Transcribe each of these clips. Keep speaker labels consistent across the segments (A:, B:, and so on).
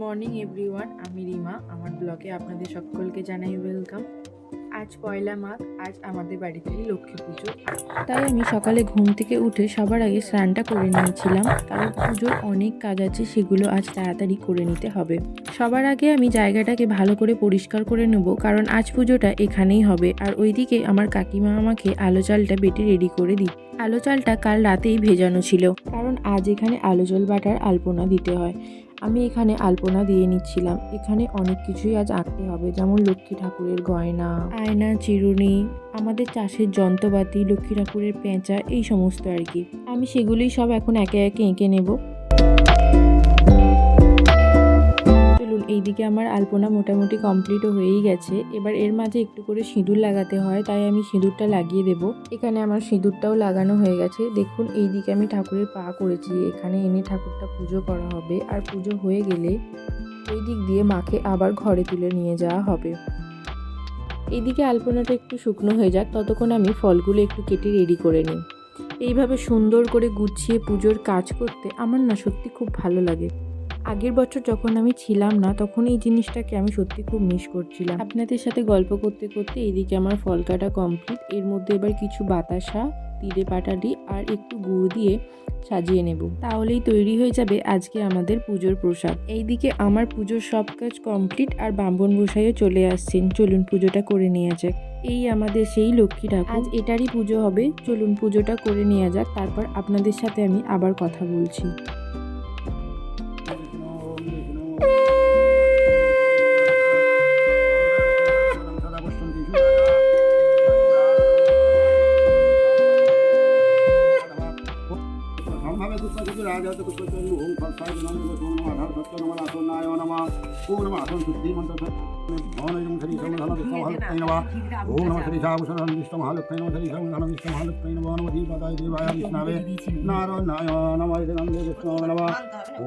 A: Morning, everyone. আমি রিমা, আমার ব্লগে আপনাদের সকলকে জানাই ওয়েলকাম। আজ পয়লা মাঘ, আজ আমাদের বাড়িতে লক্ষ্মী পুজো। তাই আমি সকালে ঘুম থেকে উঠে সবার আগে স্নানটা করে নিয়েছিলাম, কারণ পুজোর অনেক কাজ আছে, সেগুলো আজ তাড়াতাড়ি করে নিতে হবে। সবার আগে আমি জায়গাটাকে ভালো করে পরিষ্কার করে নেব, কারণ আজ পুজোটা এখানেই হবে। আর ওইদিকে আমার কাকিমা আমাকে আলো চালটা বেটে রেডি করে দিই। আলো চালটা কাল রাতেই ভেজানো ছিল, কারণ আজ এখানে আলো জল বাটার আলপনা দিতে হয়। আমি এখানে আলপনা দিয়ে নিচ্ছিলাম। এখানে অনেক কিছুই আজ আঁকতে হবে, যেমন লক্ষ্মী ঠাকুরের গয়না, আয়না, চিরুনি, আমাদের চাষের যন্ত্রপাতি, লক্ষ্মী ঠাকুরের পেঁচা, এই সমস্ত আর কি। আমি সেগুলোই সব এখন একে একে এঁকে নেব। চলুন, এইদিকে আমার আলপনা মোটামুটি কমপ্লিটও হয়েই গেছে। এবার এর মাঝে একটু করে সিঁদুর লাগাতে হয়, তাই আমি সিঁদুরটা লাগিয়ে দেব। এখানে আমার সিঁদুরটাও লাগানো হয়ে গেছে। দেখুন, এইদিকে আমি ঠাকুরের পা করেছি। এখানে এনে ঠাকুরটা পুজো করা হবে। আর পুজো হয়ে গেলে ওই দিক দিয়ে মাকে আবার ঘরে তুলে নিয়ে যাওয়া হবে। এইদিকে আলপনাটা একটু শুকনো হয়ে যাক। ততক্ষণ আমি ফলগুলো একটু কেটে রেডি করে নিই। এইভাবে সুন্দর করে গুছিয়ে পুজোর কাজ করতে আমার না সত্যি খুব ভালো লাগে। আগের বছর যখন আমি ছিলাম না, তখন এই জিনিসটাকে আমি সত্যি খুব মিস করছিলাম। আপনাদের সাথে গল্প করতে করতে এইদিকে আমার ফল কাটা কমপ্লিট এর মধ্যে এবার কিছু বাতাসা, তিলে পাটালি আর একটু গুড় দিয়ে সাজিয়ে নেব। তাহলেই তৈরি হয়ে যাবে আজকে আমাদের পুজোর প্রসাদ। এইদিকে আমার পুজোর সব কাজ কমপ্লিট আর বাম্বন গোসাইও চলে আসছেন। চলুন পুজোটা করে নেওয়া যাক। এই আমাদের সেই লক্ষ্মী ঠাকুর। আজ এটারই পুজো হবে। চলুন পুজোটা করে নেওয়া যাক। তারপর আপনাদের সাথে আমি আবার কথা বলছি।
B: ओम नमः श्री शाभूषणानिष्ठ महालक्ष्मी नमः श्री शाभूषणानिष्ठ महालक्ष्मी नमः नमः दीपादाय देवाय विष्णवे नारायणाय नमः नमः कृष्णाय नमः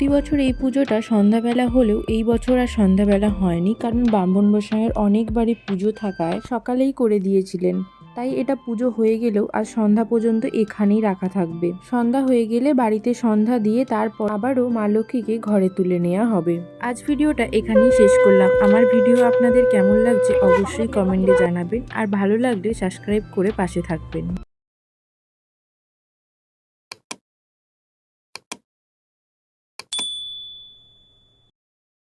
A: প্রতি বছর এই পুজোটা সন্ধ্যাবেলা হলেও এই বছর আর সন্ধ্যাবেলা হয়নি, কারণ ব্রাহ্মণ বসায়ের অনেকবারই পুজো থাকায় সকালেই করে দিয়েছিলেন। তাই এটা পুজো হয়ে গেলেও আজ সন্ধ্যা পর্যন্ত এখানেই রাখা থাকবে। সন্ধ্যা হয়ে গেলে বাড়িতে সন্ধ্যা দিয়ে তারপর আবারও মা লক্ষ্মীকে ঘরে তুলে নেওয়া হবে। আজ ভিডিওটা এখানেই শেষ করলাম। আমার ভিডিও আপনাদের কেমন লাগছে অবশ্যই কমেন্টে জানাবেন। আর ভালো লাগলে সাবস্ক্রাইব করে পাশে থাকবেন।